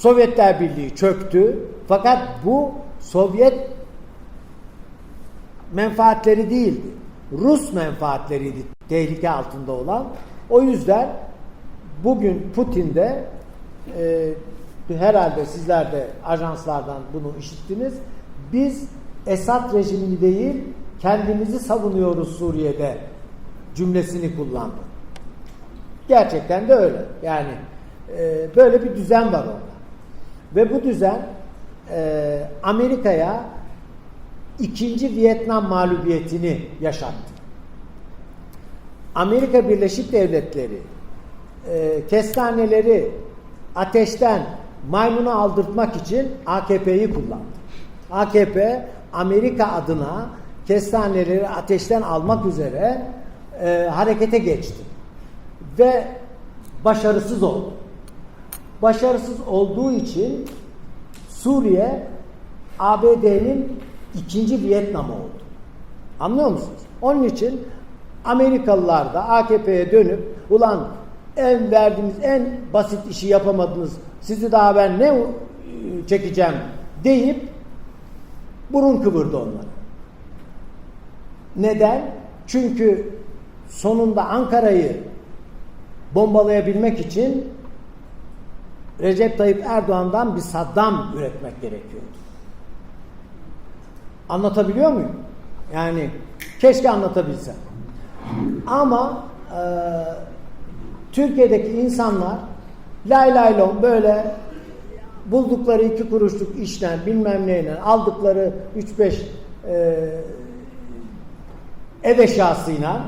Sovyetler Birliği çöktü. Fakat bu Sovyet menfaatleri değildi. Rus menfaatleriydi tehlike altında olan. O yüzden bugün Putin de e, herhalde sizler de ajanslardan bunu işittiniz. Biz Esad rejimini değil kendimizi savunuyoruz Suriye'de cümlesini kullandı. Gerçekten de öyle. Yani e, böyle bir düzen var orada. Ve bu düzen e, Amerika'ya ikinci Vietnam mağlubiyetini yaşattı. Amerika Birleşik Devletleri e, kestaneleri ateşten maymuna aldırtmak için AKP'yi kullandı. AKP Amerika adına kestaneleri ateşten almak üzere e, harekete geçti. Ve başarısız oldu. Başarısız olduğu için Suriye ABD'nin ikinci Vietnam oldu. Anlıyor musunuz? Onun için Amerikalılar da AKP'ye dönüp ulan en verdiğimiz en basit işi yapamadınız sizi daha ben ne çekeceğim deyip burun kıvırdı onlara. Neden? Çünkü sonunda Ankara'yı bombalayabilmek için Recep Tayyip Erdoğan'dan bir Saddam üretmek gerekiyordu. Anlatabiliyor muyum? Yani keşke anlatabilsem. Ama e, Türkiye'deki insanlar lay lay lom böyle buldukları iki kuruşluk işten bilmem neyle aldıkları 3-5 e, ev eşyasıyla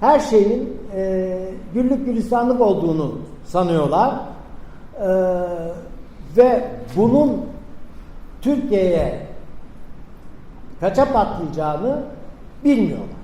her şeyin e, güllük gülistanlık olduğunu sanıyorlar. E, ve bunun Türkiye'ye kaça patlayacağını bilmiyorlar.